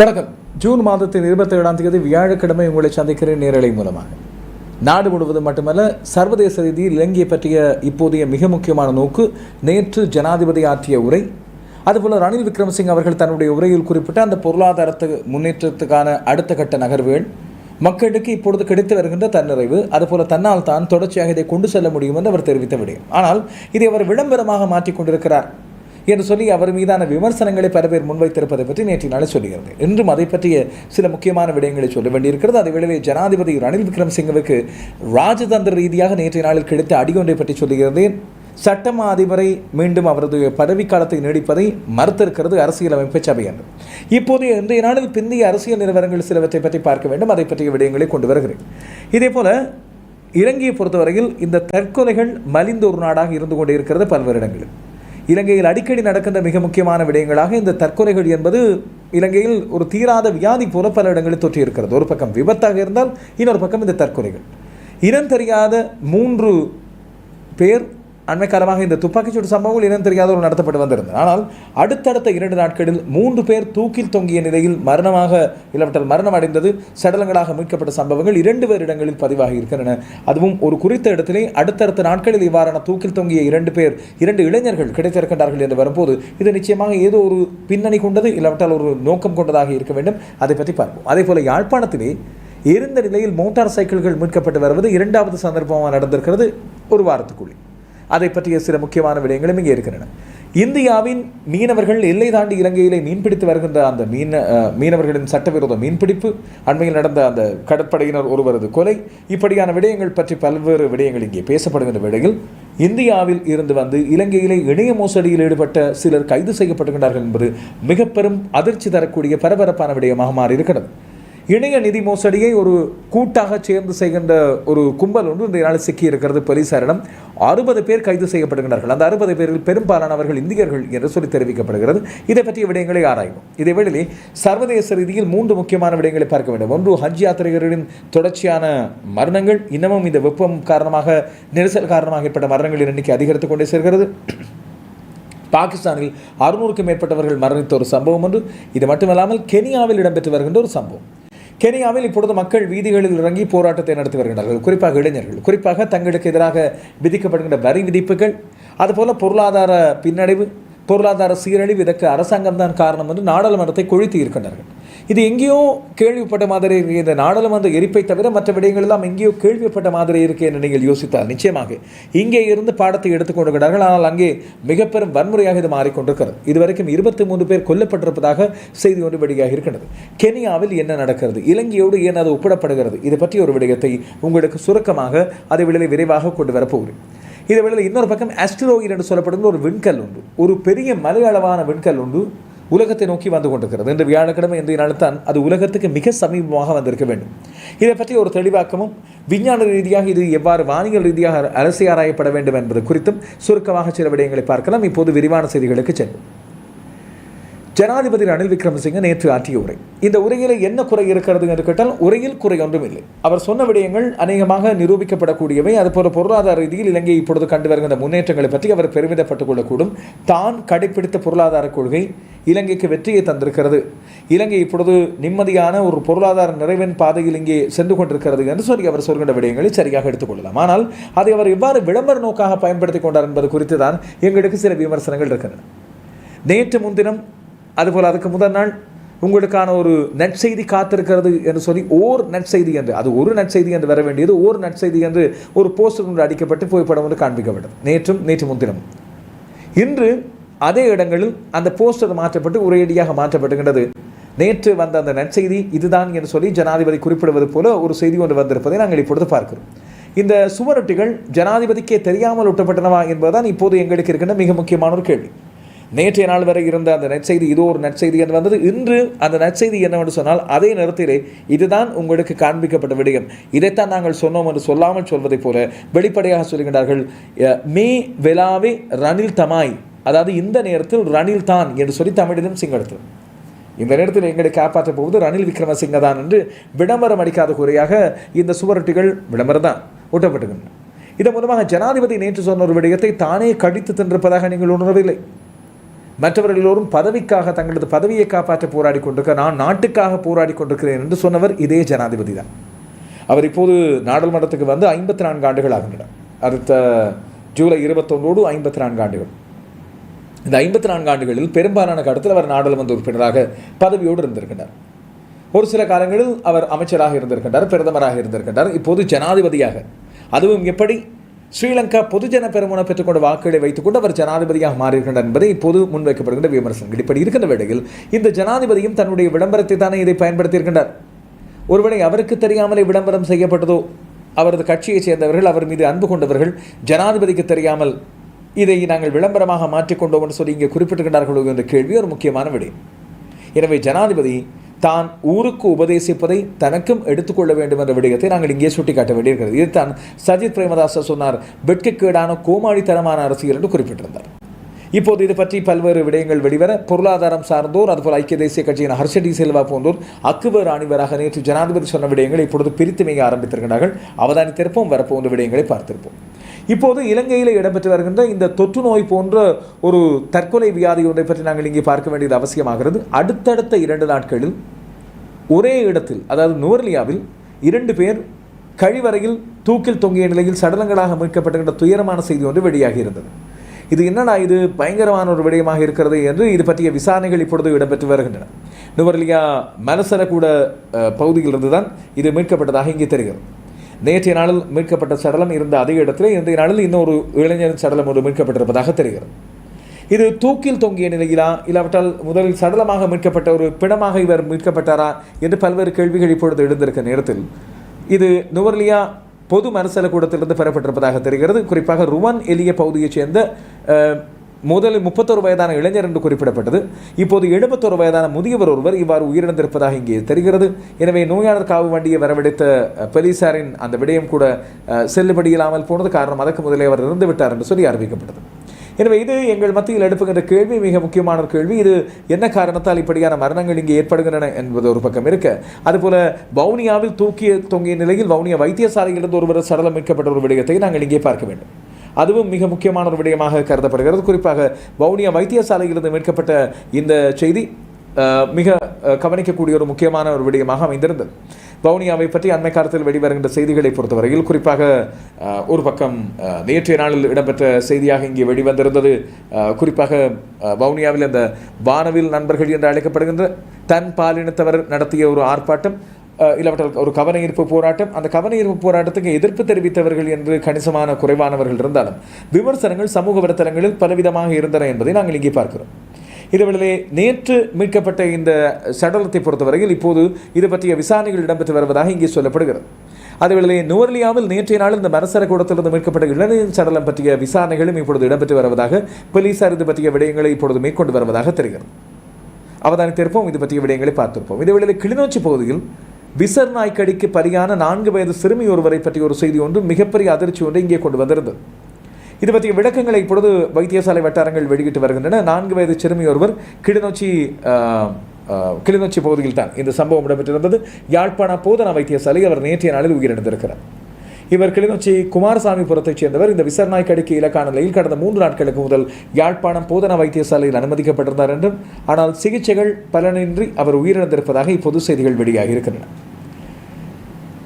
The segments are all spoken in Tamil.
வணக்கம். ஜூன் மாதத்தின் இருபத்தி ஏழாம் தேதி வியாழக்கிழமை உங்களை சந்திக்கிறேன் நேரலை மூலமாக. நாடு முழுவதும் மட்டுமல்ல சர்வதேச ரீதியில் இலங்கை பற்றிய இப்போதைய மிக முக்கியமான நோக்கு நேற்று ஜனாதிபதி ஆற்றிய உரை. அதுபோல் ரணில் விக்ரமசிங் அவர்கள் தன்னுடைய உரையில் குறிப்பிட்ட அந்த பொருளாதாரத்து முன்னேற்றத்துக்கான அடுத்த கட்ட நகர்வுகள் மக்களுக்கு இப்பொழுது கிடைத்து வருகின்ற தன்னிறைவு அதுபோல தன்னால் தான் தொடர்ச்சியாக இதை கொண்டு செல்ல முடியும் என்று அவர் தெரிவித்த விடயம். ஆனால் இதை அவர் விளம்பரமாக மாற்றிக்கொண்டிருக்கிறார் என்று சொல்லி அவர் மீதான விமர்சனங்களை பல பேர் முன்வைத்திருப்பதை பற்றி நேற்று நாளை சொல்லுகிறது. இன்றும் அதை பற்றிய சில முக்கியமான விடயங்களை சொல்ல வேண்டியிருக்கிறது. அதே வேளையில் ஜனாதிபதி ரணில் விக்ரமசிங்கவுக்கு ராஜதந்திர ரீதியாக நேற்றைய நாளில் கிடைத்த அடியொன்றை பற்றி சொல்லுகிறது சட்டமா அதிபரை மீண்டும் அவரது பதவிக்காலத்தை நீடிப்பதை மறுத்திருக்கிறது அரசியலமைப்பு சபை என்று. இப்போது இன்றைய நாளில் பிந்தைய அரசியல் நிறுவனங்கள் சிலவற்றை பற்றி பார்க்க வேண்டும். அதை பற்றிய விடயங்களை கொண்டு வருகிறேன். இதே போல இலங்கையை பொறுத்தவரையில் இந்த தற்கொலைகள் மலிந்த ஒரு நாடாக இருந்து கொண்டிருக்கிறது பல்வேறு இடங்களில். இலங்கையில் அடிக்கடி நடக்கின்ற மிக முக்கியமான விடயங்களாக இந்த தற்கொலைகள் என்பது இலங்கையில் ஒரு தீராத வியாதி போல பல இடங்களில் தொற்றி இருக்கிறது ஒரு பக்கம் விபத்தாக இருந்தால் இன்னொரு பக்கம் இந்த தற்கொலைகள். இனம் தெரியாத மூன்று பேர் அண்மை காலமாக இந்த துப்பாக்கிச்சூடு சம்பவங்கள் இனம் தெரியாதவர்கள் நடத்தப்பட்டு வந்திருந்தது. ஆனால் அடுத்தடுத்த இரண்டு நாட்களில் மூன்று பேர் தூக்கில் தொங்கிய நிலையில் மரணமாக இல்லாவிட்டால் மரணம் அடைந்தது சடலங்களாக மீட்கப்பட்ட சம்பவங்கள் இரண்டு பேர் இடங்களில் பதிவாகி இருக்கின்றன. அதுவும் ஒரு குறித்த இடத்திலே அடுத்தடுத்த நாட்களில் இவ்வாறான தூக்கில் தொங்கிய இரண்டு பேர் இரண்டு இளைஞர்கள் கிடைத்திருக்கின்றார்கள் என்று வரும்போது இது நிச்சயமாக ஏதோ ஒரு பின்னணி கொண்டது இல்லாவிட்டால் ஒரு நோக்கம் கொண்டதாக இருக்க வேண்டும். அதை பற்றி பார்ப்போம். அதே போல யாழ்ப்பாணத்திலே இருந்த நிலையில் மோட்டார் சைக்கிள்கள் மீட்கப்பட்டு வருவது இரண்டாவது சந்தர்ப்பமாக நடந்திருக்கிறது. ஒரு வாரத்துக்குள்ளே. அதை பற்றிய சில முக்கியமான விடயங்களும் இங்கே இருக்கின்றன. இந்தியாவின் மீனவர்கள் எல்லை தாண்டி இலங்கையிலே மீன்பிடித்து வருகின்ற அந்த மீன மீனவர்களின் சட்டவிரோத மீன்பிடிப்பு அண்மையில் நடந்த அந்த கடற்படையினர் ஒருவரது கொலை இப்படியான விடயங்கள் பற்றி பல்வேறு விடயங்கள் இங்கே பேசப்படுகின்ற வேளையில் இந்தியாவில் இருந்து வந்து இலங்கையிலே இணைய மோசடியில் ஈடுபட்ட சிலர் கைது செய்யப்படுகின்றார்கள் என்பது மிக பெரும் அதிர்ச்சி தரக்கூடிய பரபரப்பான விடயமாக மாறியிருக்கிறது. இணைய நிதி மோசடியை ஒரு கூட்டாக சேர்ந்து செய்கின்ற ஒரு கும்பல் ஒன்று இந்த நாளில் சிக்கி இருக்கிறது போலீசாரிடம். அறுபது பேர் கைது செய்யப்படுகிறார்கள் அந்த அறுபது பேரில் பெரும்பாலானவர்கள் இந்தியர்கள் என்று சொல்லி தெரிவிக்கப்படுகிறது. இதை பற்றிய விடயங்களை ஆராய்வோம். இதேவேளையில் சர்வதேச ரீதியில் மூன்று முக்கியமான விடயங்களை பார்க்க வேண்டும். ஒன்று ஹஜ் யாத்திரிகர்களின் தொடர்ச்சியான மரணங்கள். இன்னமும் இந்த வெப்பம் காரணமாக நெரிசல் காரணமாக ஏற்பட்ட மரணங்களின் எண்ணிக்கை அதிகரித்துக் கொண்டே செல்கிறது. பாகிஸ்தானில் அறுநூறுக்கும் மேற்பட்டவர்கள் மரணித்த ஒரு சம்பவம் ஒன்று. இது மட்டுமல்லாமல் கெனியாவில் இடம்பெற்று வருகின்ற ஒரு சம்பவம். கெனியாவில் இப்பொழுது மக்கள் வீதிகளில் இறங்கி போராட்டத்தை நடத்தி வருகின்றார்கள். குறிப்பாக இளைஞர்கள் குறிப்பாக தங்களுக்கு எதிராக விதிக்கப்படுகின்ற வரி விதிப்புகள் அதுபோல பொருளாதார பின்னடைவு பொருளாதார சீரழிவு இதற்கு அரசாங்கம் தான் காரணம் என்று நாடாளுமன்றத்தை கொழித்து இருக்கின்றார்கள். இது எங்கேயோ கேள்விப்பட்ட மாதிரி இருக்குது இந்த நாடாளுமன்ற எரிப்பை தவிர மற்ற விடயங்கள்லாம் எங்கேயோ கேள்விப்பட்ட மாதிரி இருக்கேன்னு என்று நீங்கள் யோசித்தால் நிச்சயமாக இங்கே இருந்து பாடத்தை எடுத்துக்கொண்டிருக்கிறார்கள் ஆனால் அங்கே மிக பெரும் வன்முறையாக இது மாறிக்கொண்டிருக்கிறது. இதுவரைக்கும் இருபத்தி மூன்று பேர் கொல்லப்பட்டிருப்பதாக செய்தி ஒன்று வெளியாக இருக்கின்றது. கெனியாவில் என்ன நடக்கிறது? இலங்கையோடு ஏன் அது ஒப்பிடப்படுகிறது? இது பற்றி ஒரு விடயத்தை உங்களுக்கு சுருக்கமாக அதை விளைவில் விரைவாக கொண்டு வரப்போகிறேன் இதை வேளையில் இன்னொரு பக்கம் ஆஸ்ட்ரோயில் என்று சொல்லப்படுகிற ஒரு விண்கல் உண்டு. ஒரு பெரிய மலையளவான விண்கல் உண்டு. உலகத்தை நோக்கி வந்து கொண்டிருக்கிறது. இன்று வியாழக்கிழமை இன்றைய நாள்தான் அது உலகத்துக்கு மிக சமீபமாக வந்திருக்க வேண்டும். இதை பற்றி ஒரு தெளிவாக்கமும் விஞ்ஞான ரீதியாக இது எவ்வாறு வானியல் ரீதியாக அரசியாராயப்பட ஆராயப்பட வேண்டும் என்பது குறித்தும் சுருக்கமாக சில விடயங்களை பார்க்கலாம். இப்போது விரிவான செய்திகளுக்கு செல்வோம். ஜனாதிபதி ரணில் விக்ரமசிங்க நேற்று ஆற்றிய உரை. இந்த உரையில் என்ன குறை இருக்கிறது என்று கேட்டால் உரையில் குறை ஒன்றும் இல்லை அவர் சொன்ன விடயங்கள் அநேகமாக நிரூபிக்கப்படக்கூடியவை. அதுபோல பொருளாதார ரீதியில் இலங்கை இப்பொழுது கண்டு வருகின்ற முன்னேற்றங்களை பற்றி அவர் பெருமிதப்பட்டுக் கொள்ளக்கூடும். தான் கடைப்பிடித்த பொருளாதார கொள்கை இலங்கைக்கு வெற்றியை தந்திருக்கிறது. இலங்கை இப்பொழுது நிம்மதியான ஒரு பொருளாதார நிறைவின் பாதையில் இங்கே சென்று கொண்டிருக்கிறது என்று சொல்லி அவர் சொல்கின்ற விடயங்களை சரியாக எடுத்துக்கொள்ளலாம் ஆனால் அதை அவர் எவ்வாறு விளம்பர நோக்காக பயன்படுத்திக் கொண்டார் என்பது குறித்து தான் எங்களுக்கு சில விமர்சனங்கள் இருக்கின்றன. நேற்று முன்தினம் அதுபோல் அதுக்கு முதல் நாள் உங்களுக்கான ஒரு நற்செய்தி காத்திருக்கிறது என்று சொல்லி ஓர் நற்செய்தி என்று அது ஒரு நற்செய்தி என்று வர வேண்டியது ஓர் நற்செய்தி என்று ஒரு போஸ்டர் ஒன்று அடிக்கப்பட்டு புகைப்படம் ஒன்று காண்பிக்கப்பட்டது. நேற்றும் நேற்று முன்தினம் இன்று அதே இடங்களில் அந்த போஸ்டர் மாற்றப்பட்டு உரையடியாக மாற்றப்படுகின்றது நேற்று வந்த அந்த நற்செய்தி இதுதான் என்று சொல்லி ஜனாதிபதி குறிப்பிடுவது போல ஒரு செய்தி ஒன்று வந்திருப்பதை நாங்கள் இப்பொழுது பார்க்கிறோம். இந்த சுவரொட்டிகள் ஜனாதிபதிக்கே தெரியாமல் ஒட்டப்பட்டனவா என்பதுதான் இப்போது எங்களுக்கு இருக்கின்ற மிக முக்கியமான ஒரு கேள்வி. நேற்றைய நாள் வரை இருந்த அந்த நற்செய்தி இதோ ஒரு நற்செய்தி என்று வந்தது. இன்று அந்த நற்செய்தி என்னவென்று சொன்னால் அதே நேரத்திலே இதுதான் உங்களுக்கு காண்பிக்கப்பட்ட விடயம். இதைத்தான் நாங்கள் சொன்னோம் என்று சொல்லாமல் சொல்வதைப் போல வெளிப்படையாக சொல்கின்றார்கள் மே வெலாவே ரணில் தமாய். அதாவது இந்த நேரத்தில் ரணில் தான் என்று சொல்லி தமிழிலும் சிங்களத்திலும் இந்த நேரத்தில் எங்களை காப்பாற்றப் போவது ரணில் விக்ரமசிங்க தான் என்று விளம்பரம் அடிக்காத குறையாக இந்த சுவரொட்டிகள் விளம்பரம் தான் ஊட்டப்பட்டுகின்றன. இதன் மூலமாக ஜனாதிபதி நேற்று சொன்ன ஒரு விடயத்தை தானே கடித்து தின்றிருப்பதாக நீங்கள் உணரவில்லை. மற்றவர்கள் எல்லோரும் பதவிக்காக தங்களது பதவியை காப்பாற்ற போராடி கொண்டிருக்க நான் நாட்டுக்காக போராடி கொண்டிருக்கிறேன் என்று சொன்னவர் இதே ஜனாதிபதி தான். அவர் இப்போது நாடாளுமன்றத்துக்கு வந்து ஐம்பத்தி நான்கு ஆண்டுகள் ஆகின்றன. அடுத்த ஜூலை இருபத்தொன்றோடு ஐம்பத்தி நான்கு ஆண்டுகள். இந்த ஐம்பத்தி நான்கு ஆண்டுகளில் பெரும்பாலான காலத்தில் அவர் நாடாளுமன்ற உறுப்பினராக பதவியோடு இருந்திருக்கின்றார். ஒரு சில காலங்களில் அவர் அமைச்சராக இருந்திருக்கின்றார் பிரதமராக இருந்திருக்கின்றார். இப்போது ஜனாதிபதியாக. அதுவும் எப்படி? ஸ்ரீலங்கா பொதுஜன பெருமுன பெற்றுக்கொண்ட வாக்குகளை வைத்துக்கொண்டு அவர் ஜனாதிபதியாக மாறியிருக்கின்றார் என்பதை இப்போது முன்வைக்கப்படுகின்ற விமர்சனங்கள். இப்படி இருக்கின்ற வேளையில் இந்த ஜனாதிபதியும் தன்னுடைய விளம்பரத்தை தானே இதை பயன்படுத்தியிருக்கின்றார். ஒருவேளை அவருக்கு தெரியாமலே விளம்பரம் செய்யப்பட்டதோ அவரது கட்சியைச் சேர்ந்தவர்கள் அவர் மீது அன்பு கொண்டவர்கள் ஜனாதிபதிக்கு தெரியாமல் இதை நாங்கள் விளம்பரமாக மாற்றிக்கொண்டோம் என்று சொல்லி இங்கே குறிப்பிட்டிருக்கிறார்களோ என்ற கேள்வி ஒரு முக்கியமான விடயம் எனவே ஜனாதிபதி தான் ஊருக்கு உபதேசிப்பதை தனக்கும் எடுத்துக்கொள்ள வேண்டும் என்ற விடயத்தை நாங்கள் இங்கே சுட்டிக்காட்ட வேண்டியிருக்கிறது. இதுதான் சஜித் பிரேமதாச சொன்னார் வெட்கக்கேடான கோமாளித்தனமான அரசியல் என்று குறிப்பிட்டிருந்தார். இப்போது இது பற்றி பல்வேறு விடயங்கள் வெளிவர பொருளாதாரம் சார்ந்தோர் அதுபோல் ஐக்கிய தேசிய கட்சியின் ஹர்ஷடி செல்வா போன்றோர் அக்குவர் அணிவராக நேற்று ஜனாதிபதி சொன்ன விடயங்களை இப்பொழுது பிரித்து மிக ஆரம்பித்திருக்கிறார்கள். அவதானித்திருப்போம் வரப்போன்ற விடயங்களை பார்த்திருப்போம். இப்போது இலங்கையில் இடம்பெற்று வருகின்ற இந்த தொற்று நோய் போன்ற ஒரு தற்கொலை வியாதி ஒன்றை பற்றி நாங்கள் இங்கே பார்க்க வேண்டியது அவசியமாகிறது. அடுத்தடுத்த இரண்டு நாட்களில் ஒரே இடத்தில் அதாவது நுவர்லியாவில் இரண்டு பேர் கழிவறையில் தூக்கில் தொங்கிய நிலையில் சடலங்களாக மீட்கப்பட்டுகின்ற துயரமான செய்தி ஒன்று வெளியாகி இருந்தது. இது என்னடா இது? பயங்கரமான ஒரு விடயமாக இருக்கிறது என்று இது பற்றிய விசாரணைகள் இப்பொழுது இடம்பெற்று வருகின்றன. நுவர்லியா மலசரக்கூட பகுதியிலிருந்து தான் இது மீட்கப்பட்டதாக இங்கே தெரிகிறது. நேற்றைய நாளில் மீட்கப்பட்ட சடலம் இருந்த அதே இடத்தில் இன்றைய நாளில் இன்னொரு இளைஞரின் சடலம் ஒன்று மீட்கப்பட்டிருப்பதாக தெரிகிறது. இது தூக்கில் தொங்கிய நிலையிலா? இல்லாவிட்டால் முதலில் சடலமாக மீட்கப்பட்ட ஒரு பிணமாக இவர் மீட்கப்பட்டாரா? என்று பல்வேறு கேள்விகள் இப்பொழுது எழுந்திருக்க நேரத்தில். இது நுவர்லியா பொது மனசல கூடத்திலிருந்து பெறப்பட்டிருப்பதாக தெரிகிறது. குறிப்பாக ருவன் எலிய பகுதியைச் சேர்ந்த முதலில் முப்பத்தொரு வயதான இளைஞர் என்று குறிப்பிடப்பட்டது. இப்போது எழுபத்தொரு வயதான முதியவர் ஒருவர் இவ்வாறு உயிரிழந்திருப்பதாக இங்கே தெரிகிறது. எனவே நோயாளர் காவு வண்டியை வரவழைத்த போலீசாரின் அந்த விடயம் கூட செல்லுபடியில்லாமல் போனது காரணம் அதற்கு முதலே அவர் இறந்து விட்டார் என்று சொல்லி அறிவிக்கப்பட்டது. எனவே இது எங்கள் மத்தியில் எடுப்புகின்ற கேள்வி மிக முக்கியமான ஒரு கேள்வி. இது என்ன காரணத்தால் இப்படியான மரணங்கள் இங்கே ஏற்படுகின்றன என்பது ஒரு பக்கம் இருக்க அதுபோல வவுனியாவில் தூக்கிய தொங்கிய நிலையில் வவுனியா வைத்தியசாலையிலிருந்து ஒருவர் சடலம் மீட்கப்பட்ட ஒரு விடயத்தை நாங்கள் இங்கே பார்க்க வேண்டும். அதுவும் மிக முக்கியமான ஒரு விடயமாக கருதப்படுகிறது. குறிப்பாக வவுனியா வைத்தியசாலையிலிருந்து மீட்கப்பட்ட இந்த செய்தி மிக கவனிக்கக்கூடிய ஒரு முக்கியமான ஒரு விடயமாக அமைந்திருந்தது. வவுனியாவை பற்றி அண்மை காலத்தில் வெளிவருகின்ற செய்திகளை பொறுத்தவரையில் குறிப்பாக ஒரு பக்கம் நேற்றைய நாளில் இடம்பெற்ற செய்தியாக இங்கே வெளிவந்திருந்தது. குறிப்பாக வவுனியாவில் அந்த வானவில் நண்பர்கள் என்று அழைக்கப்படுகின்ற தன் பாலினத்தவர் நடத்திய ஒரு ஆர்ப்பாட்டம். இல்லாவிட்டால் ஒரு கவன ஈர்ப்பு போராட்டம். அந்த கவன ஈர்ப்பு போராட்டத்துக்கு எதிர்ப்பு தெரிவித்தவர்கள் என்று கணிசமான குறைவானவர்கள் இருந்தாலும் விமர்சனங்கள் சமூக வலைத்தளங்களில் பலவிதமாக இருந்தன என்பதை நாங்கள் இங்கே பார்க்கிறோம். இதுவேளை நேற்று மீட்கப்பட்ட இந்த சடலத்தை பொறுத்தவரையில் இப்போது இது பற்றிய விசாரணைகள் இடம்பெற்று வருவதாக இங்கே சொல்லப்படுகிறது. அதுவேளை நுவர்லியாவில் நேற்றைய நாள் இந்த மரசர கூடத்திலிருந்து மீட்கப்பட்ட இளைஞரின் சடலம் பற்றிய விசாரணைகளும் இப்பொழுது இடம்பெற்று வருவதாக போலீசார் இது பற்றிய விடயங்களை இப்பொழுது மேற்கொண்டு வருவதாக தெரிகிறது. அவதானித்திருப்போம் இது பற்றிய விடயங்களை பார்த்திருப்போம். இதேவேளை கிளிநொச்சி பகுதியில் விசர் நாய்க்கடிக்கு பலியான நான்கு வயது சிறுமி ஒருவரை பற்றி ஒரு செய்தி ஒன்று மிகப்பெரிய அதிர்ச்சி ஒன்று இங்கே கொண்டு வந்திருந்தது. இது பற்றிய விளக்கங்களை இப்பொழுது வைத்தியசாலை வட்டாரங்கள் வெளியிட்டு வருகின்றன. நான்கு வயது சிறுமி ஒருவர் கிளிநொச்சி கிளிநொச்சி பகுதியில் தான் இந்த சம்பவம் இடம்பெற்றிருந்தது. யாழ்ப்பாண போதனா வைத்தியசாலை அவர் நேற்றைய நாளில் உயிரிழந்திருக்கிறார். இவர் கிளிநொச்சி குமாரசாமிபுரத்தைச் சேர்ந்தவர். இந்த விசாரணை கடிக்கு இலக்கான நிலையில் கடந்த மூன்று நாட்களுக்கு முதல் யாழ்ப்பாணம் போதனா வைத்தியசாலையில் அனுமதிக்கப்பட்டிருந்தார் என்றும் ஆனால் சிகிச்சைகள் பலனின்றி அவர் உயிரிழந்திருப்பதாக இப்போது செய்திகள் வெளியாகி இருக்கின்றன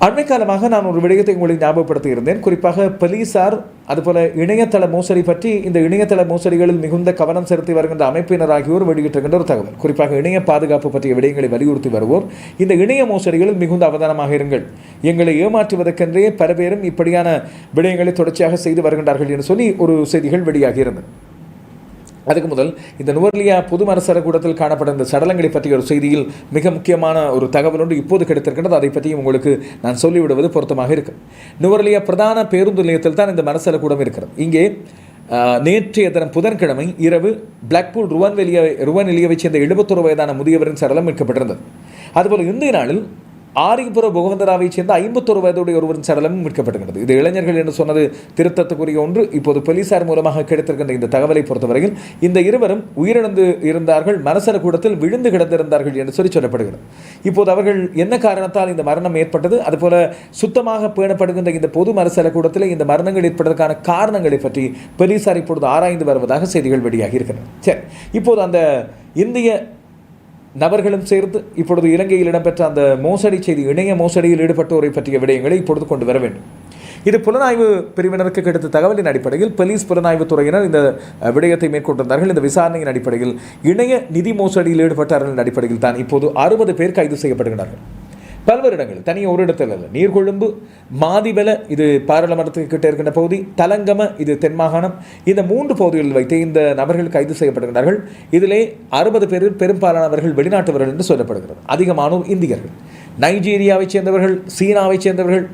அண்மை காலமாக நான் ஒரு விடயத்தை உங்களை ஞாபகப்படுத்தி இருந்தேன் குறிப்பாக போலீசார் அதுபோல இணையதள மோசடி பற்றி இந்த இணையதள மோசடிகளில் மிகுந்த கவனம் செலுத்தி வருகின்ற அமைப்பினர் ஆகியோர் வெளியிட்டிருக்கின்ற ஒரு தகவல். குறிப்பாக இணைய பாதுகாப்பு பற்றிய விடயங்களை வலியுறுத்தி வருவோர். இந்த இணைய மோசடிகளில் மிகுந்த அவதானமாக இருங்கள். எங்களை ஏமாற்றுவதற்கென்றே பல பேரும் இப்படியான விடயங்களை தொடர்ச்சியாக செய்து வருகின்றார்கள் என்று சொல்லி ஒரு செய்திகள் வெளியாகி இருந்தது அதுக்கு முதல் இந்த நுவர்லியா பொது மரசர கூடத்தில் காணப்பட்ட இந்த சடலங்களை பற்றிய ஒரு செய்தியில் மிக முக்கியமான ஒரு தகவல் ஒன்று இப்போது கிடைத்திருக்கின்றது. அதை பற்றியும் உங்களுக்கு நான் சொல்லிவிடுவது பொருத்தமாக இருக்கு நுவர்லியா பிரதான பேருந்து நிலையத்தில் தான் இந்த மரசர கூடம் இருக்கிறது. இங்கே நேற்றைய தினம் புதன்கிழமை இரவு பிளாக்பூல் ருவன் வெளியை ருவன் எலியவைச் சேர்ந்த எழுபத்தொரு வயதான முதியவரின் சடலம் மீட்கப்பட்டிருந்தது. அதுபோல் இந்திய நாளில் ஆரியபுர புகவந்தராவைச் சேர்ந்த ஐம்பத்தொரு வயதுடைய ஒருவரின் சடலமும் மீட்கப்பட்டுகிறது இது இளைஞர்கள் என்று சொன்னது திருத்தத்துக்குரிய ஒன்று. இப்போது போலீசார் மூலமாக கிடைத்திருக்கின்ற இந்த தகவலை பொறுத்தவரையில் இந்த இருவரும் உயிரிழந்து இருந்தார்கள் மனசர கூடத்தில் விழுந்து கிடந்திருந்தார்கள் என்று சொல்லி சொல்லப்படுகிறது. இப்போது அவர்கள் என்ன காரணத்தால் இந்த மரணம் ஏற்பட்டது? அதுபோல சுத்தமாக பேணப்படுகின்ற இந்த பொது மரசல கூடத்தில் இந்த மரணங்கள் ஏற்பட்டதற்கான காரணங்களை பற்றி போலீசார் இப்பொழுது ஆராய்ந்து வருவதாக செய்திகள் வெளியாகி இருக்கின்றன. சரி இப்போது அந்த இந்திய நபர்களும் சேர்ந்து இப்பொழுது இலங்கையில் இடம்பெற்ற அந்த மோசடி செய்தி இணைய மோசடியில் ஈடுபட்டோரை பற்றிய விடயங்களை இப்பொழுது கொண்டு வர வேண்டும். இது புலனாய்வு பிரிவினருக்கு கிடைத்த தகவலின் அடிப்படையில் போலீஸ் புலனாய்வு துறையினர் இந்த விடயத்தை மேற்கொண்டிருந்தார்கள். இந்த விசாரணையின் அடிப்படையில் இணைய நிதி மோசடியில் ஈடுபட்டார்கள் அடிப்படையில் தான் இப்போது அறுபது பேர் கைது செய்யப்படுகிறார்கள் பல்வேறு இடங்கள் தனியாக ஒரு இடத்தில் இல்லை நீர்கொழும்பு மாதிபல இது பாராளுமன்றத்துக்கு கிட்டே இருக்கின்ற பகுதி தலங்கம இது தென் மாகாணம். இந்த மூன்று பகுதிகளில் வைத்து இந்த நபர்கள் கைது செய்யப்படுகிறார்கள் இதிலே அறுபது பேர் பெரும்பாலானவர்கள் வெளிநாட்டவர்கள் என்று சொல்லப்படுகிறது. அதிகமானோர் இந்தியர்கள். நைஜீரியாவைச் சேர்ந்தவர்கள் சீனாவைச் சேர்ந்தவர்கள்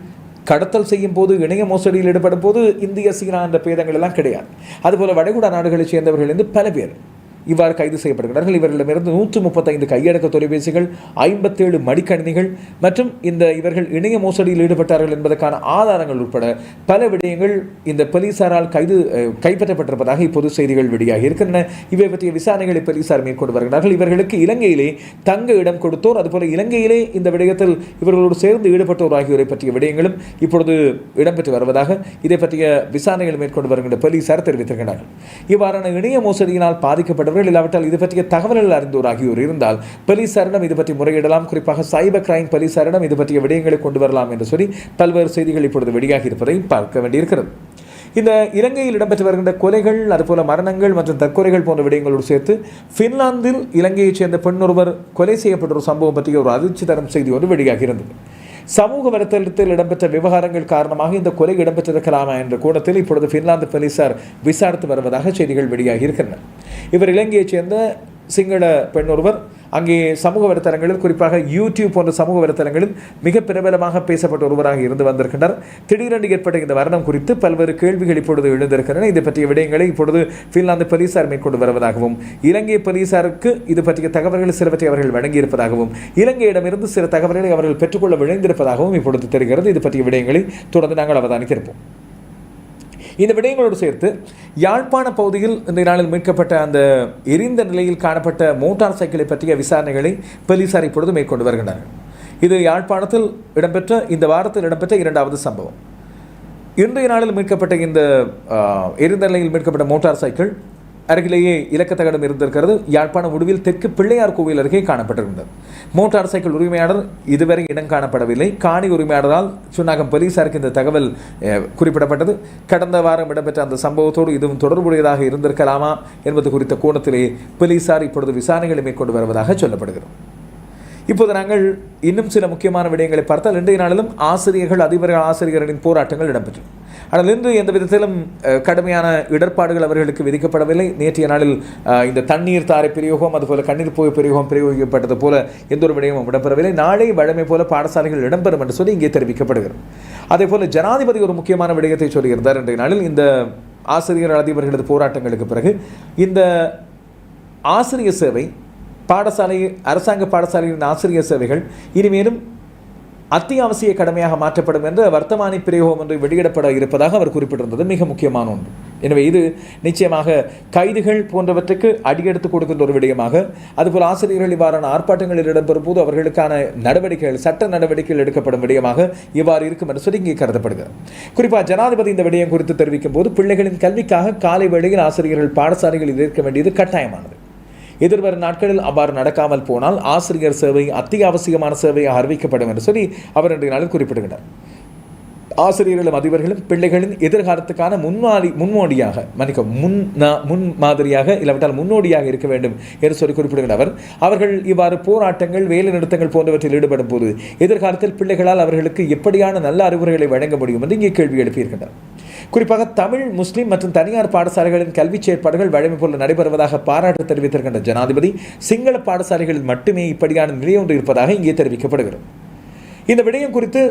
கடத்தல் செய்யும் போது இணைய மோசடியில் ஈடுபடும் போது இந்திய சீனா என்ற பேதங்கள் எல்லாம் கிடையாது. அதுபோல் வடகுடா நாடுகளைச் சேர்ந்தவர்கள் என்று பல பேர். இவ்வாறு கைது செய்யப்படுகிறார்கள். இவர்களிடமிருந்து நூற்று முப்பத்தைந்து கையடக்க தொலைபேசிகள் ஐம்பத்தேழு மடிக்கணினிகள் மற்றும் இந்த இவர்கள் இணைய மோசடியில் ஈடுபட்டார்கள் என்பதற்கான ஆதாரங்கள் உட்பட பல விடயங்கள் இந்த போலீசாரால் கைது கைப்பற்றப்பட்டிருப்பதாக இப்போது செய்திகள் வெளியாகி இருக்கின்றன. இவை பற்றிய விசாரணைகளை போலீசார் மேற்கொண்டு வருகிறார்கள். இவர்களுக்கு இலங்கையிலே தங்க இடம் கொடுத்தோர் அதுபோல இலங்கையிலே இந்த விடயத்தில் இவர்களோடு சேர்ந்து ஈடுபட்டோர் ஆகியோரை பற்றிய விடயங்களும் இப்பொழுது இடம்பெற்று வருவதாக இதை பற்றிய விசாரணைகள் மேற்கொண்டு வருகின்ற போலீசார் தெரிவித்திருக்கிறார்கள். இவ்வாறான இணைய மோசடியினால் பாதிக்கப்பட்டவர்கள் இல்லாவிட்டால் இது பற்றிய தகவல்கள் அறிந்தோர் ஆகியோர் இருந்தால் போலீசாரிடம் இது பற்றி முறையிடலாம். குறிப்பாக சைபர் கிரைம் போலீசாரிடம் இது பற்றிய விடயங்களை கொண்டு வரலாம் என்று சொல்லி பல்வேறு செய்திகள் இப்பொழுது வெளியாகி இருப்பதை பார்க்க வேண்டியிருக்கிறது. இந்த இலங்கையில் இடம்பெற்று வருகின்ற கொலைகள் அதுபோல மரணங்கள் மற்றும் தற்கொலைகள் போன்ற விடயங்களோடு சேர்த்து பின்லாந்தில் இலங்கையைச் சேர்ந்த பெண் ஒருவர் கொலை செய்யப்பட்ட ஒரு சம்பவம் பற்றிய ஒரு அதிர்ச்சி தரும் செய்தி ஒன்று வெளியாகி இருந்தது. சமூக வலைத்தளத்தில் இடம்பெற்ற விவகாரங்கள் காரணமாக இந்த கொலை இடம்பெற்றிருக்கலாமா என்ற கூடத்தில் இப்பொழுது பின்லாந்து போலீசார் விசாரித்து வருவதாக செய்திகள் வெளியாகி இருக்கின்றன இவர் இலங்கையைச் சேர்ந்த சிங்கள பெண் ஒருவர் அங்கே சமூக வலைத்தளங்களில் குறிப்பாக யூடியூப் போன்ற சமூக வலைத்தளங்களில் மிக பிரபலமாக பேசப்பட்ட ஒருவராக இருந்து வந்திருக்கின்றார். திடீரென்று ஏற்பட்ட இந்த மரணம் குறித்து பல்வேறு கேள்விகள் இப்பொழுது எழுந்திருக்கின்றன. இது பற்றிய விடயங்களை இப்பொழுது பின்லாந்து போலீசார் மேற்கொண்டு வருவதாகவும் இலங்கை போலீசாருக்கு இது பற்றிய தகவல்கள் சிலவற்றை அவர்கள் வழங்கியிருப்பதாகவும் இலங்கையிடமிருந்து சில தகவல்களை அவர்கள் பெற்றுக்கொள்ள விழைந்திருப்பதாகவும் இப்பொழுது தெரிகிறது. இது பற்றிய விடயங்களை தொடர்ந்து நாங்கள் அவதானிக்க இருப்போம் இந்த விடயங்களோடு சேர்த்து யாழ்ப்பாண பகுதியில் இந்த நாளில் மீட்கப்பட்ட அந்த எரிந்த நிலையில் காணப்பட்ட மோட்டார் சைக்கிளை பற்றிய விசாரணைகளை போலீசார் இப்பொழுது மேற்கொண்டு வருகின்றனர். இது யாழ்ப்பாணத்தில் இடம்பெற்ற இந்த வாரத்தில் இடம்பெற்ற இரண்டாவது சம்பவம். இன்றைய நாளில் மீட்கப்பட்ட இந்த எரிந்த நிலையில் மீட்கப்பட்ட மோட்டார் சைக்கிள் அருகிலேயே இலக்கத்தகடம் இருந்திருக்கிறது. யாழ்ப்பாண முடிவில் தெற்கு பிள்ளையார் கோவில் அருகே காணப்பட்டிருந்தது. மோட்டார் சைக்கிள் உரிமையாளர் இதுவரை இடம் காணப்படவில்லை. காணி உரிமையாளரால் சுன்னாகம் போலீசாருக்கு இந்த தகவல் குறிப்பிடப்பட்டது. கடந்த வாரம் இடம்பெற்ற அந்த சம்பவத்தோடு இதுவும் தொடர்புடையதாக இருந்திருக்கலாமா என்பது குறித்த கோணத்திலே போலீசார் இப்பொழுது விசாரணைகளை மேற்கொண்டு வருவதாக சொல்லப்படுகிறது. இப்போது நாங்கள் இன்னும் சில முக்கியமான விடயங்களை பார்த்தால் இன்றைய நாளிலும் ஆசிரியர்கள் அதிபர்கள் ஆசிரியர்களின் போராட்டங்கள் இடம்பெற்றது. ஆனால் இன்று எந்த விதத்திலும் கடுமையான இடர்பாடுகள் அவர்களுக்கு விதிக்கப்படவில்லை. நேற்றைய நாளில் இந்த தண்ணீர் தாரை பிரயோகம் அதுபோல கண்ணீர் போய் பிரயோகம் பிரயோகிக்கப்பட்டது போல எந்த ஒரு விடயமும் இடம்பெறவில்லை நாளை வழமை போல பாடசாலைகள் இடம்பெறும் என்று சொல்லி இங்கே தெரிவிக்கப்படுகிறது. அதே போல ஜனாதிபதி ஒரு முக்கியமான விடயத்தை சொல்லியிருந்தார் இன்றைய நாளில். இந்த ஆசிரியர் அதிபர்களது போராட்டங்களுக்கு பிறகு இந்த ஆசிரியர் சேவை பாடசாலை அரசாங்க பாடசாலையின் ஆசிரியர் சேவைகள் இனிமேலும் அத்தியாவசிய கடமையாக மாற்றப்படும் என்று வர்த்தமானி பிரயோகம் ஒன்று வெளியிடப்பட இருப்பதாக அவர் குறிப்பிட்டிருந்தது. மிக முக்கியமான ஒன்று. எனவே இது நிச்சயமாக கைதுகள் போன்றவற்றுக்கு அடியெடுத்து கொடுக்கின்ற ஒரு விடயமாக. அதுபோல் ஆசிரியர்கள் இவ்வாறான ஆர்ப்பாட்டங்களில் இடம்பெறும் போது அவர்களுக்கான நடவடிக்கைகள் சட்ட நடவடிக்கைகள் எடுக்கப்படும் விடயமாக இவ்வாறு இருக்கும் என்று சொல்லி இங்கே கருதப்படுகிறது. குறிப்பாக ஜனாதிபதி இந்த விடயம் குறித்து தெரிவிக்கும் போது பிள்ளைகளின் கல்விக்காக காலை வேளையில் ஆசிரியர்கள் பாடசாலைகளில் இருக்க வேண்டியது கட்டாயமானது. எதிர்வரும் நாட்களில் அவ்வாறு நடக்காமல் போனால் ஆசிரியர் சேவை அத்தியாவசியமான சேவையாக அறிவிக்கப்படும் என்று சொல்லி அவர் இன்றைய நாளில் குறிப்பிடுகிறார் ஆசிரியர்களும் அதிபர்களும் பிள்ளைகளின் எதிர்காலத்துக்கான முன்மாதிரி முன்மோடியாக மன்னிக்க முன் முன் மாதிரியாக இல்லாவிட்டால் முன்னோடியாக இருக்க வேண்டும் என்று சொல்லி குறிப்பிடுகிறார் அவர் அவர்கள் இவ்வாறு போராட்டங்கள் வேலை நிறுத்தங்கள் போன்றவற்றில் ஈடுபடும் போது எதிர்காலத்தில் பிள்ளைகளால் அவர்களுக்கு எப்படியான நல்ல அறிவுரைகளை வழங்க முடியும் என்று இங்கே கேள்வி எழுப்பியிருக்கின்றனர் குறிப்பாக தமிழ் முஸ்லீம் மற்றும் தனியார் பாடசாலைகளின் கல்வி செயற்பாடுகள் வழமை போல நடைபெறுவதாக பாராட்டு தெரிவித்திருக்கின்ற ஜனாதிபதி சிங்கள பாடசாலைகளில் மட்டுமே இப்படியான நிலை ஒன்று இருப்பதாக இங்கே தெரிவிக்கப்படுகிறது. இந்த விடயம் குறித்து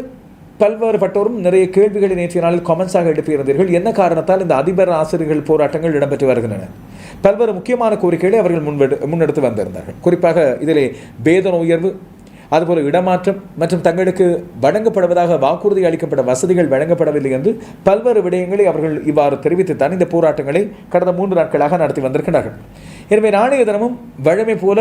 பல்வேறுபட்டோரும் நிறைய கேள்விகளை நேற்றைய நாளில் கமெண்ட்ஸாக எழுப்பியிருந்தீர்கள். என்ன காரணத்தால் இந்த அதிபர் ஆசிரியர்கள் போராட்டங்கள் இடம்பெற்று வருகின்றன? பல்வேறு முக்கியமான கோரிக்கைகளை அவர்கள் முன்வெடு முன்னெடுத்து வந்திருந்தார்கள். குறிப்பாக இதிலே வேதன உயர்வு அதுபோல் இடமாற்றம் மற்றும் தங்களுக்கு வழங்கப்படுவதாக வாக்குறுதி அளிக்கப்பட்ட வசதிகள் வழங்கப்படவில்லை என்று பல்வேறு விடயங்களை அவர்கள் இவ்வாறு தெரிவித்துத்தான் இந்த போராட்டங்களை கடந்த மூன்று நாட்களாக நடத்தி வந்திருக்கிறார்கள் எனவே நாளைய தினமும் வழமை போல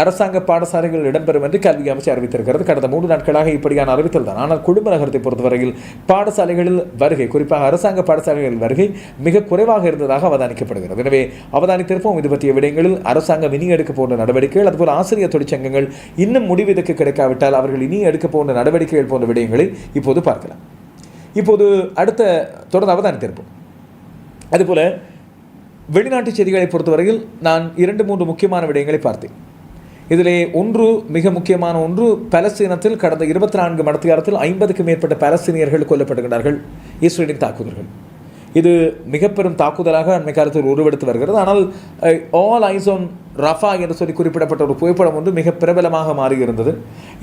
அரசாங்க பாடசாலைகள் இடம்பெறும் என்று கல்வி அமைச்சு அறிவித்திருக்கிறது. கடந்த மூன்று நாட்களாக இப்படியான அறிவித்தல் தான். ஆனால் குடும்ப நகரத்தை பொறுத்தவரையில் பாடசாலைகளில் வருகை குறிப்பாக அரசாங்க பாடசாலைகளில் வருகை மிக குறைவாக இருந்ததாக அவதானிக்கப்படுகிறது. எனவே அவதானித்திருப்போம். இது பற்றிய விடயங்களில் அரசாங்கம் இனி எடுக்க போன்ற நடவடிக்கைகள் அதுபோல் ஆசிரியர் தொழிற்சங்கங்கள் இன்னும் முடிவெதுக்கு கிடைக்காவிட்டால் அவர்கள் இனி எடுக்க போன்ற நடவடிக்கைகள் போன்ற விடயங்களை இப்போது பார்க்கலாம். இப்போது அடுத்த தொடர்ந்து அவதானித்திருப்போம். அதுபோல வெளிநாட்டு செய்திகளை பொறுத்தவரையில் நான் இரண்டு மூன்று முக்கியமான விடயங்களை பார்த்தேன். இதிலே ஒன்று மிக முக்கியமான ஒன்று பலஸ்தீனத்தில் கடந்த இருபத்தி நான்கு மடத்தியாரத்தில் ஐம்பதுக்கு மேற்பட்ட பலஸ்தீனியர்கள் கொல்லப்படுகின்றார்கள். இஸ்ரேலின் தாக்குதல்கள். இது மிக பெரும் தாக்குதலாக அண்மை காலத்தில் உருவெடுத்து வருகிறது. ஆனால் ஆல் ஐசோன் ரஃபா என்று சொல்லி குறிப்பிடப்பட்ட ஒரு புகைப்படம் ஒன்று மிக பிரபலமாக மாறியிருந்தது.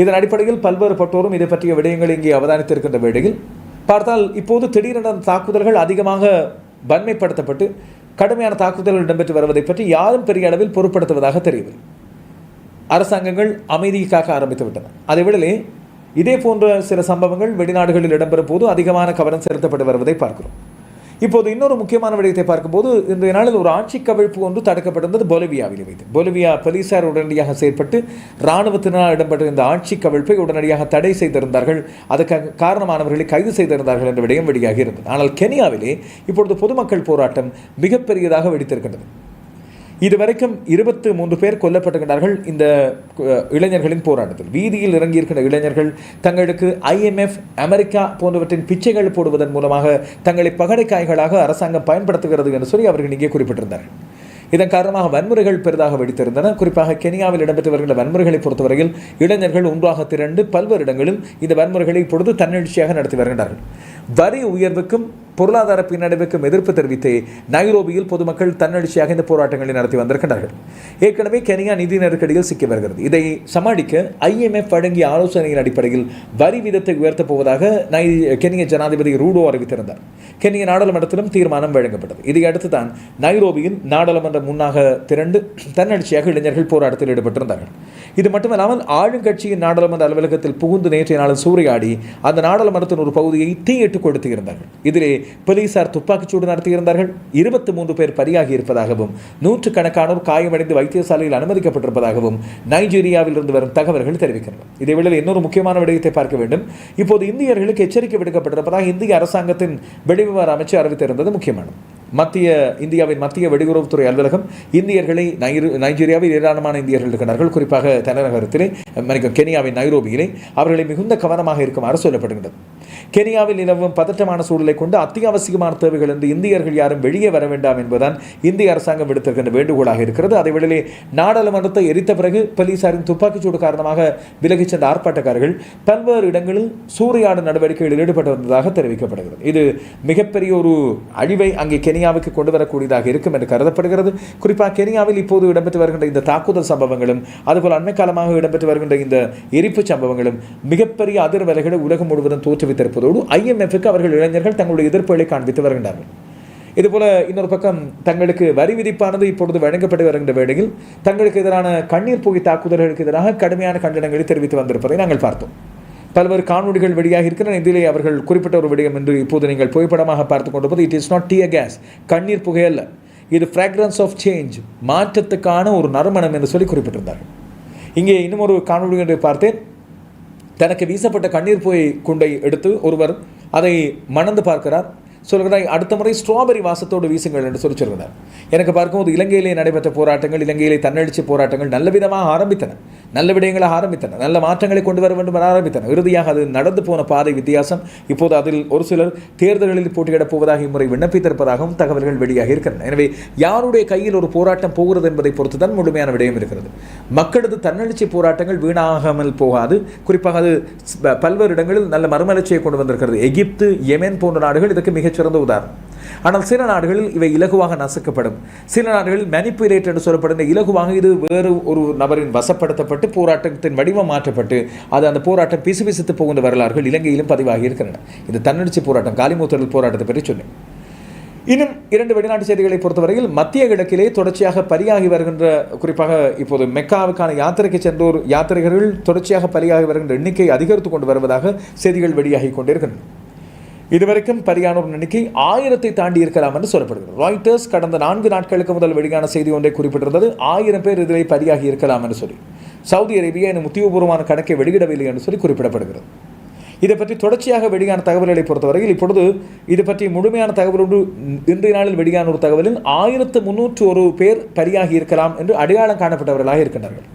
இதன் அடிப்படையில் பல்வேறு பட்டோரும் இதை பற்றிய விடயங்களை இங்கே அவதானித்திருக்கின்ற வேளையில். பார்த்தால் இப்போது திடீரென தாக்குதல்கள் அதிகமாக வன்மைப்படுத்தப்பட்டு கடுமையான தாக்குதல்கள் இடம்பெற்று வருவதை பற்றி யாரும் பெரிய அளவில் பொருட்படுத்துவதாக தெரியவில்லை. அரசாங்கங்கள் அமைதிக்காக காக்க ஆரம்பித்து விட்டன. இதே போன்ற சில சம்பவங்கள் வெளிநாடுகளில் இடம்பெறும் போது அதிகமான கவனம் செலுத்தப்பட்டு வருவதை பார்க்கிறோம். இப்போது இன்னொரு முக்கியமான விடயத்தை பார்க்கும்போது இன்றைய நாளில் ஒரு ஆட்சி கவிழ்ப்பு ஒன்று தடுக்கப்பட்டிருந்தது பொலிவியாவில் வைத்து. பொலிவியா போலீசார் உடனடியாக செயற்பட்டு இராணுவத்தினால் இடம்பெற்ற இந்த ஆட்சி கவிழ்ப்பை உடனடியாக தடை செய்திருந்தார்கள். அதுக்காக காரணமானவர்களை கைது செய்திருந்தார்கள் என்ற விடயம் வெளியாகி இருந்தது. ஆனால் கெனியாவிலே இப்பொழுது பொதுமக்கள் போராட்டம் மிகப்பெரியதாக வெடித்திருக்கின்றது. இதுவரைக்கும் இருபத்து மூன்று பேர் கொல்லப்பட்டிருக்கிறார்கள் இந்த இளைஞர்களின் போராட்டத்தில். வீதியில் இறங்கியிருக்கிற இளைஞர்கள் தங்களுக்கு ஐஎம்எஃப் அமெரிக்கா போன்றவற்றின் பிச்சைகள் போடுவதன் மூலமாக தங்களை பகடைக்காய்களாக அரசாங்கம் பயன்படுத்துகிறது என்று சொல்லி அவர்கள் இங்கே குறிப்பிட்டிருந்தார்கள். இதன் காரணமாக வன்முறைகள் பெரிதாக வெடித்திருந்தன. குறிப்பாக கெனியாவில் இடம்பெற்று வருகின்ற வன்முறைகளை பொறுத்தவரையில் இளைஞர்கள் ஒன்றாக திரண்டு பல்வேறு இடங்களில் இந்த வன்முறைகளை இப்பொழுது தன்னெழுச்சியாக நடத்தி வருகின்றார்கள். வரி உயர்வுக்கும் பொருளாதார பின்னடைவுக்கும் எதிர்ப்பு தெரிவித்து நைரோபியில் பொதுமக்கள் தன்னெழுச்சியாக இந்த போராட்டங்களை நடத்தி வந்திருக்கிறார்கள் ஏற்கனவே கெனியா நிதி நெருக்கடியில் சிக்கி வருகிறது. இதை சமாளிக்க ஐஎம்எஃப் வழங்கிய ஆலோசனையின் அடிப்படையில் வரி வீதத்தை உயர்த்தப் போவதாக நை கெனிய ஜனாதிபதி ரூடோ அறிவித்திருந்தார். கெனிய நாடாளுமன்றத்திலும் தீர்மானம் வழங்கப்பட்டது. இதையடுத்து தான் நைரோபியில் நாடாளுமன்ற முன்னாக திரண்டு தன்னெழுச்சியாக இளைஞர்கள் போராட்டத்தில் ஈடுபட்டிருந்தார்கள். இது மட்டுமல்லாமல் ஆளுங்கட்சியின் நாடாளுமன்ற அலுவலகத்தில் புகுந்து நேற்றைய நாளில் சூறையாடி அந்த நாடாளுமன்றத்தின் ஒரு பகுதியை தீயிட்டு கொடுத்து இருந்தார்கள் இதிலே போலீசார் துப்பாக்கிச்சூடு நடத்தியிருந்தார்கள். இருபத்தி மூன்று பேர் பலியாகி இருப்பதாகவும் நூற்றுக்கணக்கானோர் காயமடைந்து வைத்தியசாலையில் அனுமதிக்கப்பட்டிருப்பதாகவும் நைஜீரியாவில் இருந்து வரும் தகவல்கள் தெரிவிக்கின்றன. இதே இன்னொரு முக்கியமான விடயத்தை பார்க்க வேண்டும். இப்போது இந்தியர்களுக்கு எச்சரிக்கை விடுக்கப்பட்டிருப்பதாக இந்திய அரசாங்கத்தின் வெளிவிவகார அமைச்சர் அறிவித்திருந்தது முக்கியமானது. மத்திய இந்தியாவின் மத்திய வெளியுறவுத்துறை அலுவலகம் இந்தியர்களை நைரு நைஜீரியாவில் ஏராளமான இந்தியர்கள் இருக்கிறார்கள் குறிப்பாக தலைநகரத்திலே மன்னிக்கும் கெனியாவின் நைரோபியிலே அவர்களை மிகுந்த கவனமாக இருக்குமாறு சொல்லப்படுகின்றது. கெனியாவில் நிலவும் பதற்றமான சூழலை கொண்டு அத்தியாவசியமான தேவைகள் என்று இந்தியர்கள் யாரும் வெளியே வர வேண்டாம் என்பதுதான் இந்திய அரசாங்கம் விடுத்திருக்கின்ற வேண்டுகோளாக இருக்கிறது. அதை வேளையிலே நாடாளுமன்றத்தை எரித்த பிறகு போலீசாரின் துப்பாக்கிச்சூடு காரணமாக விலகிச் சென்ற ஆர்ப்பாட்டக்காரர்கள் பல்வேறு இடங்களில் சூறையாடு நடவடிக்கைகளில் ஈடுபட்டு வந்ததாக தெரிவிக்கப்படுகிறது. இது மிகப்பெரிய ஒரு அழிவை அங்கே கெனியாவுக்கு கொண்டு வரக்கூடியதாக இருக்கும் என்று கருதப்படுகிறது. குறிப்பாக கெனியாவில் இப்போது இடம்பெற்று வருகின்ற இந்த தாக்குதல் சம்பவங்களும் அதுபோல் அண்மை காலமாக இடம்பெற்று வருகின்ற இந்த எரிப்பு சம்பவங்களும் மிகப்பெரிய அதிர்வலைகளை உலகம் முழுவதும் தோற்றுவித்திருப்பதோடு ஐஎம்எஃப்க்கு அவர்கள் இளைஞர்கள் தங்களுடைய எதிர்ப்புகளை காண்பித்து வருகின்றார்கள். இதுபோல இன்னொரு பக்கம் தங்களுக்கு வரி விதிப்பானது இப்பொழுது வழங்கப்பட்டு வருகின்ற வேளையில் தங்களுக்கு எதிரான கண்ணீர் புகை தாக்குதல்களுக்கு எதிராக கடுமையான கண்டனங்களை தெரிவித்து வந்திருப்பதை நாங்கள் பார்த்தோம். பல்வேறு காணொலிகள் வெளியாக இருக்கின்றன. இதிலே அவர்கள் குறிப்பிட்ட ஒரு விடயம் என்று இப்போது நீங்கள் புகைப்படமாக பார்த்து கொண்டபோது it is not tear gas கண்ணீர் புகை அல்ல இது ஃப்ராக்ரன்ஸ் ஆஃப் சேஞ்ச் மாற்றத்துக்கான ஒரு நறுமணம் என்று சொல்லி குறிப்பிட்டிருந்தார்கள். இங்கே இன்னும் ஒரு காணொலி என்று பார்த்தேன். தனக்கு வீசப்பட்ட கண்ணீர் புகை குண்டை எடுத்து ஒருவர் அதை மணந்து பார்க்கிறார். சொல்கிறார் அடுத்த முறை ஸ்ட்ராபெரி வாசத்தோடு வீசுங்கள் என்று சொல்லி சொல்கிறார் எனக்கு பார்க்கும்போது இலங்கையிலே நடைபெற்ற போராட்டங்கள் இலங்கையிலே தன்னெழுச்சி போராட்டங்கள் நல்ல விதமாக ஆரம்பித்தன. நல்ல விடயங்களாக ஆரம்பித்தன. நல்ல மாற்றங்களை கொண்டு வர வேண்டும் என ஆரம்பித்தன. இறுதியாக அது நடந்து போன பாதை வித்தியாசம். இப்போது அதில் ஒரு சிலர் தேர்தல்களில் போட்டியிடப் போவதாக இம்முறை விண்ணப்பித்திருப்பதாகவும் தகவல்கள் வெளியாக இருக்கின்றன. எனவே யாருடைய கையில் ஒரு போராட்டம் போகிறது என்பதை பொறுத்து தான் முழுமையான விடயம் இருக்கிறது. மக்களது தன்னெழுச்சி போராட்டங்கள் வீணாகாமல் போகாது. குறிப்பாக அது பல்வேறு இடங்களில் நல்ல மறுமலர்ச்சியை கொண்டு வந்திருக்கிறது. எகிப்து யெமென் போன்ற நாடுகள் இதற்கு மிகச்சிறந்த உதாரணம். ஆனால் சில நாடுகளில் இவை இலகுவாக நசுக்கப்படும். சில நாடுகளில் மேனிப்புலேட் என்று சொல்லப்படுகிற இலகுவாக இது வேறு ஒரு நபரின் வசப்படுத்தப்பட்டு போராட்டத்தின் வடிவம் மாற்றப்பட்டு அது அந்த போராட்டம் பிசுபிசுத்து போகின்ற வரலாறுகள் இலங்கையிலும் பதிவாகி இருக்கின்றன. இந்த தன்னெழுச்சி போராட்டம். காலிமூத்தல் போராட்டத்தை பற்றி சொன்னேன். இன்னும் இரண்டு வெளிநாட்டு செய்திகளை பொறுத்தவரையில் மத்திய கிழக்கிலே தொடர்ச்சியாக பலியாகி வருகின்ற குறிப்பாக இப்போது மெக்காவுக்கான யாத்திரைக்கு சென்றோர் யாத்திரிகர்கள் தொடர்ச்சியாக பலியாகி வருகின்ற எண்ணிக்கை அதிகரித்துக் கொண்டு வருவதாக செய்திகள் வெளியாகி கொண்டிருக்கின்றன. இதுவரைக்கும் பலியானோர் எண்ணிக்கை ஆயிரத்தை தாண்டி இருக்கலாம் என்று சொல்லப்படுகிறது. ராய்டர்ஸ் கடந்த நான்கு நாட்களுக்கு முதல் வெளியான செய்தி ஒன்றை குறிப்பிட்டிருந்தது. ஆயிரம் பேர் இதிலே பலியாகி இருக்கலாம் என்று சொல்லி. சவுதி அரேபியா இன்னும் உத்தியோகபூர்வமான கணக்கை வெளியிடவில்லை என்று சொல்லி குறிப்பிடப்படுகிறது. இதை பற்றி தொடர்ச்சியாக வெளியான தகவல்களை பொறுத்தவரையில் இப்பொழுது இது பற்றி முழுமையான தகவலோடு இன்றைய நாளில் வெளியான ஒரு தகவலில் ஆயிரத்து முன்னூற்று ஒரு பேர் பலியாகி இருக்கலாம் என்று அடையாளம் காணப்பட்டவர்களாக இருக்கின்றார்கள்.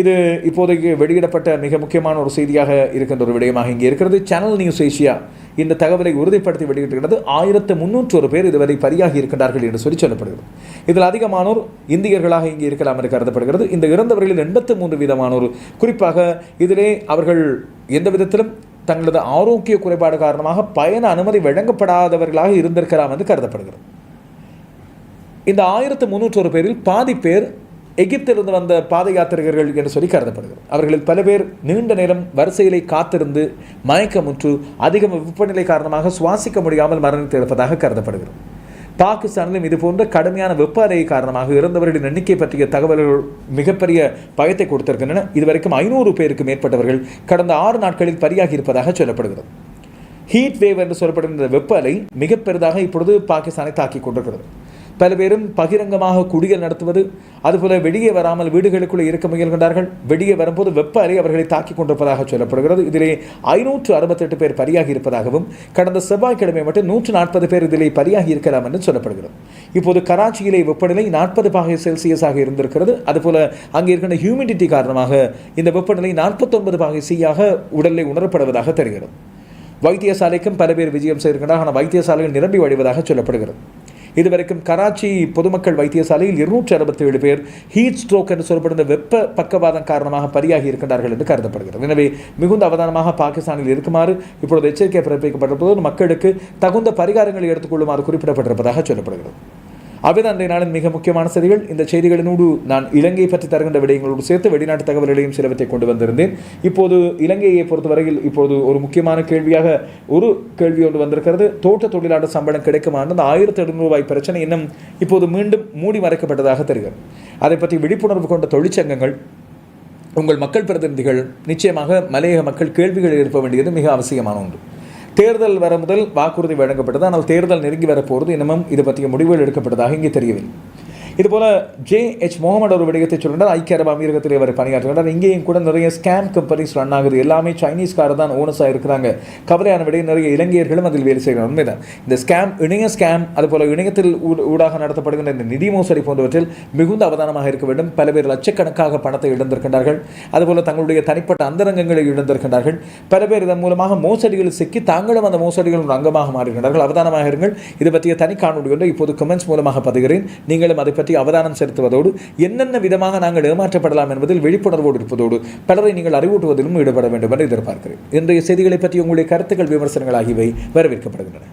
இது இப்போதைக்கு வெளியிடப்பட்ட மிக முக்கியமான ஒரு செய்தியாக இருக்கின்ற ஒரு விடயமாக இங்கே இருக்கிறது. சேனல் நியூஸ் ஏஷியா இந்த தகவலை உறுதிப்படுத்தி வெளியிட்டிருக்கிறது. ஆயிரத்து முன்னூற்றொரு ஒரு பேர் இதுவரை பரியாகி இருக்கின்றார்கள் என்று சொல்லி சொல்லப்படுகிறது. இதில் அதிகமானோர் இந்தியர்களாக இங்கே இருக்கலாம் என்று கருதப்படுகிறது. இந்த இறந்தவர்களில் எண்பத்து மூன்று வீதமானோர் குறிப்பாக இதிலே அவர்கள் எந்த விதத்திலும் தங்களது ஆரோக்கிய குறைபாடு காரணமாக பயண அனுமதி வழங்கப்படாதவர்களாக இருந்திருக்கலாம் என்று கருதப்படுகிறது. இந்த ஆயிரத்து முன்னூற்றொரு பேரில் பாதி பேர் எகிப்திலிருந்து வந்த பாத யாத்திரிகர்கள் என்று சொல்லி கருதப்படுகிறது. அவர்களில் பல பேர் நீண்ட நேரம் வரிசையிலே காத்திருந்து மயக்கமுற்று அதிக வெப்பநிலை காரணமாக சுவாசிக்க முடியாமல் மரணித்து இருப்பதாக கருதப்படுகிறது. பாகிஸ்தானிலும் இதுபோன்ற கடுமையான வெப்ப அலை காரணமாக இறந்தவர்களின் எண்ணிக்கை பற்றிய தகவல்கள் மிகப்பெரிய பயத்தை கொடுத்திருக்கின்றன. இதுவரைக்கும் ஐநூறு பேருக்கு மேற்பட்டவர்கள் கடந்த ஆறு நாட்களில் பரியாகி இருப்பதாக சொல்லப்படுகிறது. ஹீட் வேவ் என்று சொல்லப்படுகின்ற வெப்ப அலை மிக பெரிதாக இப்பொழுது பாகிஸ்தானை தாக்கி கொண்டிருக்கிறது. பல பேரும் பகிரங்கமாக குடிகள் நடத்துவது அதுபோல வெளியே வராமல் வீடுகளுக்குள்ளே இருக்க முயல்கின்றார்கள். வெளியே வரும்போது வெப்ப அலை அவர்களை தாக்கிக் கொண்டிருப்பதாக சொல்லப்படுகிறது. இதிலே ஐநூற்று அறுபத்தெட்டு பேர் பரியாகி இருப்பதாகவும் கடந்த செவ்வாய்க்கிழமை மட்டும் நூற்று நாற்பது பேர் இதிலே பரியாகி இருக்கலாம் என்று சொல்லப்படுகிறது. இப்போது கராச்சியிலே வெப்பநிலை நாற்பது பாகை செல்சியஸாக இருந்திருக்கிறது. அதுபோல அங்கே இருக்கின்ற ஹியூமிடிட்டி காரணமாக இந்த வெப்பநிலை நாற்பத்தொன்பது பாகை சியாக உடலில் உணரப்படுவதாக தெரிகிறது. வைத்தியசாலைக்கும் பல பேர் விஜயம் செய்திருக்கின்றனர் ஆனால் வைத்தியசாலைகள் நிரம்பி வழிவதாக சொல்லப்படுகிறது. இதுவரைக்கும் கராச்சி பொதுமக்கள் வைத்தியசாலையில் இருநூற்றி அறுபத்தி ஏழு பேர் ஹீட் ஸ்ட்ரோக் என்று சொல்லப்படும் வெப்ப பக்கவாதம் காரணமாக பலியாகி இருக்கின்றார்கள் என்று கருதப்படுகிறது. எனவே மிகுந்த அவதானமாக பாகிஸ்தானில் இருக்குமாறு இப்பொழுது எச்சரிக்கை பிறப்பிக்கப்பட்டிருப்பதோடு மக்களுக்கு தகுந்த பரிகாரங்களை எடுத்துக்கொள்ளுமாறு குறிப்பிடப்பட்டிருப்பதாக சொல்லப்படுகிறது. அவைதான் அன்றைய நாளின் மிக முக்கியமான செய்திகள். இந்த செய்திகளினோடு நான் இலங்கை பற்றி தருகின்ற விடயங்களோடு சேர்த்து வெளிநாட்டு தகவல்களையும் சிலவற்றை கொண்டு வந்திருந்தேன். இப்போது இலங்கையை பொறுத்தவரையில் இப்போது ஒரு முக்கியமான கேள்வியாக ஒரு கேள்வி ஒன்று வந்திருக்கிறது. தோட்ட தொழிலாளர் சம்பளம் கிடைக்குமான்னு அந்த ஆயிரத்தி எழுநூறு ரூபாய் பிரச்சனை இன்னும் இப்போது மீண்டும் மூடி மறைக்கப்பட்டதாக தெரிகிறது. அதை பற்றி விழிப்புணர்வு கொண்ட தொழிற்சங்கங்கள் உங்கள் மக்கள் பிரதிநிதிகள் நிச்சயமாக மலையக மக்கள் கேள்விகள் எழுப்ப வேண்டியது மிக அவசியமான ஒன்று. தேர்தல் வர முதல் வாக்குறுதி வழங்கப்பட்டது. ஆனால் தேர்தல் நெருங்கி வரப்போகிறது. இன்னமும் இது பற்றிய முடிவுகள் எடுக்கப்பட்டதாக இங்கே தெரியவில்லை. இதுபோல் ஜே எச் முகமது ஒரு விடயத்தை சொல்கிறார் ஐக்கிய அரபு அமீரகத்தில் அவர் பணியாற்றுகிறார். இங்கேயும் கூட நிறைய ஸ்கேம் கம்பெனிஸ் ரன் ஆகுது. எல்லாமே சைனீஸ்கார தான் ஓனஸாக இருக்கிறாங்க. கவலையான விடையும் நிறைய இலங்கையர்களும் அதில் வேலை செய்கிறார் உண்மைதான். இந்த ஸ்கேம் இணைய ஸ்கேம் அதுபோல் இணையத்தில் ஊ- ஊடாக நடத்தப்படுகின்ற இந்த நிதி மோசடி போன்றவற்றில் மிகுந்த அவதானமாக இருக்க வேண்டும். பல பேர் லட்சக்கணக்காக பணத்தை இழந்திருக்கின்றார்கள். அதுபோல் தங்களுடைய தனிப்பட்ட அந்தரங்கங்களை இழந்திருக்கின்றார்கள். பல பேர் இதன் மூலமாக மோசடிகள் சிக்கி தாங்களும் அந்த மோசடிகளின் ஒரு அங்கமாக மாறுகின்றார்கள். அவதானமாக இருங்கள். இது பற்றிய தனி காணொலி ஒன்று இப்போது கமெண்ட்ஸ் மூலமாக பதிகிறேன். நீங்களும் அதை பற்றி அவதானம் செலுத்துவதோடு என்னென்ன விதமாக நாங்கள் ஏமாற்றப்படலாம் என்பதில் விழிப்புணர்வோடு இருப்பதோடு பலரை நீங்கள் அறிவூட்டுவதிலும் ஈடுபட வேண்டும் என்று எதிர்பார்க்கிறேன். இன்றைய செய்திகளை பற்றி உங்களுடைய கருத்துக்கள் விமர்சனங்கள் ஆகியவை வரவேற்கப்படுகின்றன.